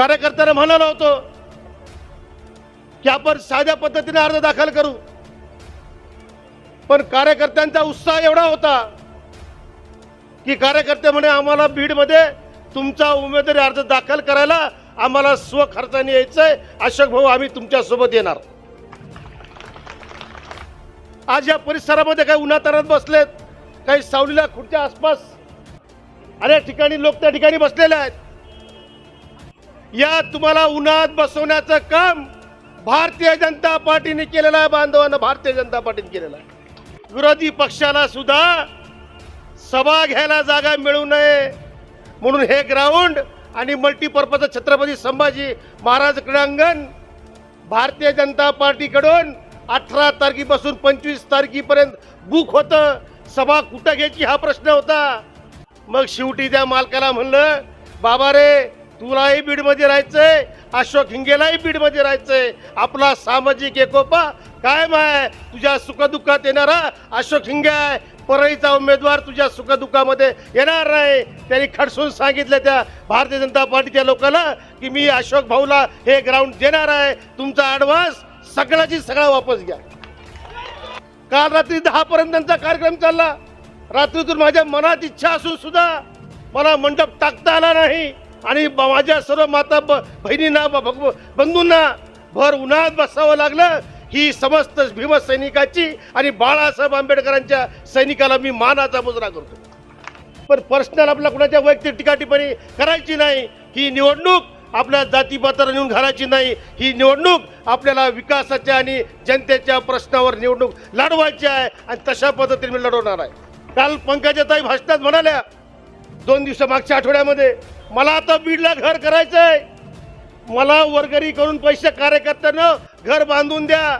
कार्यकर्त्यांना म्हणालो होतो की आपण साध्या पद्धतीने अर्ज दाखल करू. पण कार्यकर्त्यांचा उत्साह एवढा होता की कार्यकर्ते म्हणे आम्हाला बीडमध्ये तुमचा उमेदवारी अर्ज दाखल करायला आम्हाला स्वखर्चाने यायचंय. अशोक भाऊ आम्ही तुमच्यासोबत येणार. आज या परिसरामध्ये काही उन्हातानात बसलेत काही सावलीला खुर्च्या आसपास अनेक ठिकाणी लोक त्या ठिकाणी बसलेले आहेत. या तुम्हाला उन्हात बसवण्याचं काम भारतीय जनता पार्टीने केलेलं आहे बांधवांना. भारतीय जनता पार्टीने केलेलं आहे. विरोधी पक्षाला सुद्धा सभा घ्यायला जागा मिळू नये म्हणून हे ग्राउंड आणि मल्टीपर्पज छत्रपती संभाजी महाराज क्रीडांगण भारतीय जनता पार्टीकडून अठरा तारखेपासून पंचवीस तारखेपर्यंत बुक होतं. सभा कुठं घ्यायची हा प्रश्न होता. मग शेवटी त्या मालकाला म्हणलं बाबा रे तुलाही बीडमध्ये राहायचंय अशोक हिंगेलाही बीडमध्ये राहायचंय. आपला सामाजिक एकोपा कायम आहे. तुझ्या सुखदुःखात येणारा अशोक हिंगे आहे. परळीचा उमेदवार तुझ्या सुखदुःखामध्ये येणार नाही. त्यांनी खडसून सांगितलं त्या भारतीय जनता पार्टीच्या लोकांना की मी अशोक भाऊला हे ग्राउंड देणार आहे. तुमचा ॲडव्हान्स सगळ्याची सगळा वापस घ्या. काल रात्री दहापर्यंत त्यांचा कार्यक्रम चालला. रात्रीतून माझ्या मनात इच्छा असून सुद्धा मला मंडप टाकता आला नाही. आणि माझ्या सर्व माता ब- बहिणींना भग- बंधूंना भर उन्हात बसावं लागलं. ही समस्त भीमसैनिकाची आणि बाळासाहेब आंबेडकरांच्या सैनिकाला मी मानाचा मुजरा करतो. पण पर्सनल आपल्या कुणाच्या वैयक्तिक टीका करायची नाही ही निवडणूक आपल्या जातीपात्र नेऊन घालायची नाही. ही निवडणूक आपल्याला विकासाच्या आणि जनतेच्या प्रश्नावर निवडणूक लढवायची आहे आणि तशा पद्धतीने मी लढवणार आहे. काल पंकजाताई भाषणात म्हणाल्या दोन दिवसा मागच्या आठवड्यामध्ये मला आता बीडला घर करायचं आहे मला वर्गणी करून पैसे कार्यकर्त्यांना घर बांधून द्या.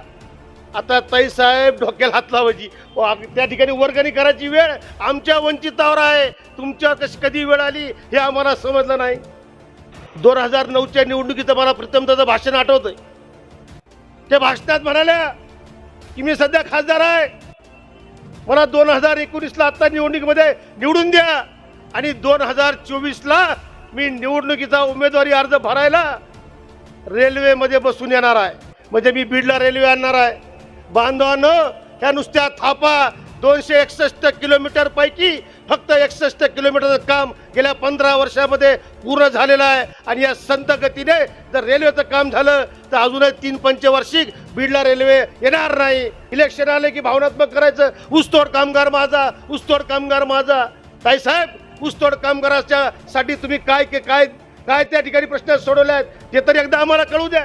आता ताई साहेब डोक्याला हात लावायची. हो, त्या ठिकाणी वर्गणी करायची वेळ आमच्या वंचितावर आहे. तुमच्या कशी कधी वेळ आली हे आम्हाला समजलं नाही. दोन हजार नऊच्या निवडणुकीचं मला प्रीतमदाचं भाषण आठवतंय. त्या भाषणात म्हणाल्या की मी सध्या खासदार आहे. मला दोन हजार एकोणीसला आत्ता निवडणुकीमध्ये निवडून द्या. आणि दोन हजार चोवीसला मी निवडणुकीचा उमेदवारी अर्ज भरायला रेल्वेमध्ये बसून येणार आहे. म्हणजे मी बीडला रेल्वे आणणार आहे. बांधवानं ह्या नुसत्या थापा दोनशे एकसष्ट किलोमीटरपैकी फक्त एकसष्ट किलोमीटरचं काम गेल्या पंधरा वर्षामध्ये पूर्ण झालेलं आहे. आणि या संत गतीने जर रेल्वेचं काम झालं तर अजूनही तीन पंचवार्षिक बीडला रेल्वे येणार नाही. इलेक्शन आले की भावनात्मक करायचं. ऊसतोड कामगार माझा ऊसतोड कामगार माझा. ताईसाहेब ऊसतोड कामगाराच्या साठी तुम्ही काय काय काय त्या ठिकाणी प्रश्न सोडवले आहेत? ते तरी एकदा आम्हाला कळू द्या.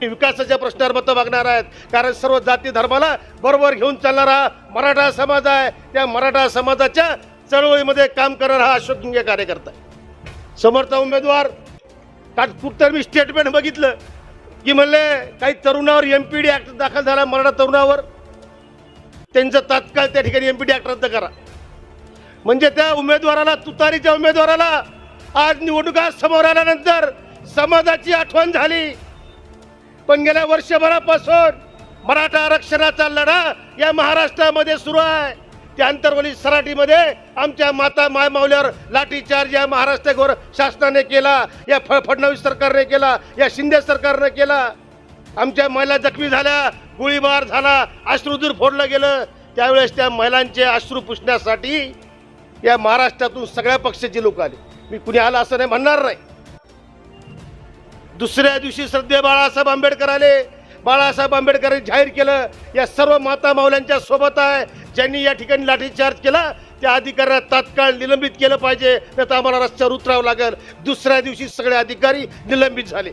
विकासाच्या प्रश्नावर मतं मागणार आहेत. कारण सर्व जाती धर्माला बरोबर घेऊन चालणारा मराठा समाज आहे. त्या मराठा समाजाच्या चळवळीमध्ये काम करणारा हा अशोक कार्यकर्ता आहे. समर्थ उमेदवार का कुठतर मी स्टेटमेंट बघितलं की म्हणले काही तरुणावर एम पी डी ॲक्ट दाखल झाला मराठा तरुणावर. त्यांचं तात्काळ त्या ठिकाणी एम पी डी ॲक्ट रद्द करा. म्हणजे त्या उमेदवाराला तुतारीच्या उमेदवाराला आज निवडणुका समोर आल्यानंतर समाजाची आठवण झाली. पण गेल्या वर्षभरापासून मराठा आरक्षणाचा लढा या महाराष्ट्रामध्ये सुरू आहे. त्या अंतर्वली सराटीमध्ये आमच्या माता मायमावल्यावर लाठीचार्ज या महाराष्ट्र शासनाने केला या फ फडणवीस सरकारने केला या शिंदे सरकारने केला. आमच्या महिला जखमी झाल्या गोळीबार झाला अश्रुदूर फोडलं गेलं. त्यावेळेस त्या महिलांचे अश्रू पुसण्यासाठी या महाराष्ट्रातून सगळ्या पक्षाचे लोक आले. मी कुणी आलं असं नाही म्हणणार नाही. दुसऱ्या दिवशी श्रद्धे बाळासाहेब आंबेडकर आले. बाळासाहेब आंबेडकरांनी जाहीर केलं या सर्व माता माऊल्यांच्या सोबत आहे. ज्यांनी या ठिकाणी लाठीचार्ज केला त्या अधिकाऱ्यांना तात्काळ निलंबित केलं पाहिजे. नाही तर आम्हाला रस्त्यावर उतरावं लागेल. दुसऱ्या दिवशी सगळे अधिकारी निलंबित झाले.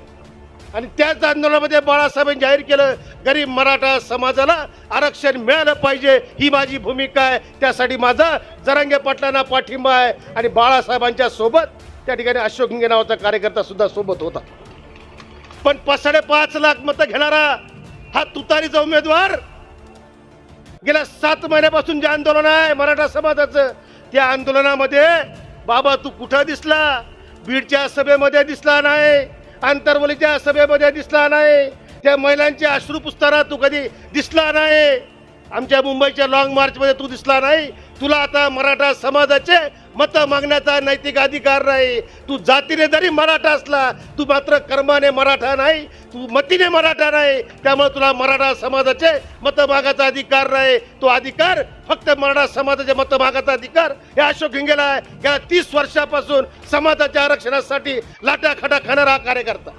आणि त्याच आंदोलनामध्ये बाळासाहेबांनी जाहीर केलं गरीब मराठा समाजाला आरक्षण मिळालं पाहिजे ही माझी भूमिका आहे. त्यासाठी माझा जरांगे पाटलांना पाठिंबा आहे. आणि बाळासाहेबांच्या सोबत त्या ठिकाणी अशोक हिंगे नावाचा कार्यकर्ता सुद्धा सोबत होता. पण पाच साडेपाच लाख मतं घेणारा हा तुतारीचा उमेदवार गेल्या सात महिन्यापासून जे आंदोलन आहे मराठा समाजाचं त्या आंदोलनामध्ये बाबा तू कुठं दिसला? बीडच्या सभेमध्ये दिसला नाही. आंतरवलीच्या सभेमध्ये दिसला नाही. त्या महिलांचे अश्रू पुसताना तू कधी दिसला नाही. आमच्या मुंबईच्या लॉंग मार्चमध्ये तू दिसला नाही. तुला आता मराठा समाजाचे मत मागण्याचा नैतिक अधिकार नाही. तू जातीने जरी मराठा असला तू मात्र कर्माने मराठा नाही. तू मतीने मराठा नाही. त्यामुळे तुला मराठा समाजाचे मत मागायचा अधिकार नाही. तो अधिकार फक्त मराठा समाजाचे मत मागायचा अधिकार हे अशोक हिंगेला आहे. गेल्या तीस वर्षापासून समाजाच्या आरक्षणासाठी लाटा खटा खाणारा हा कार्यकर्ता.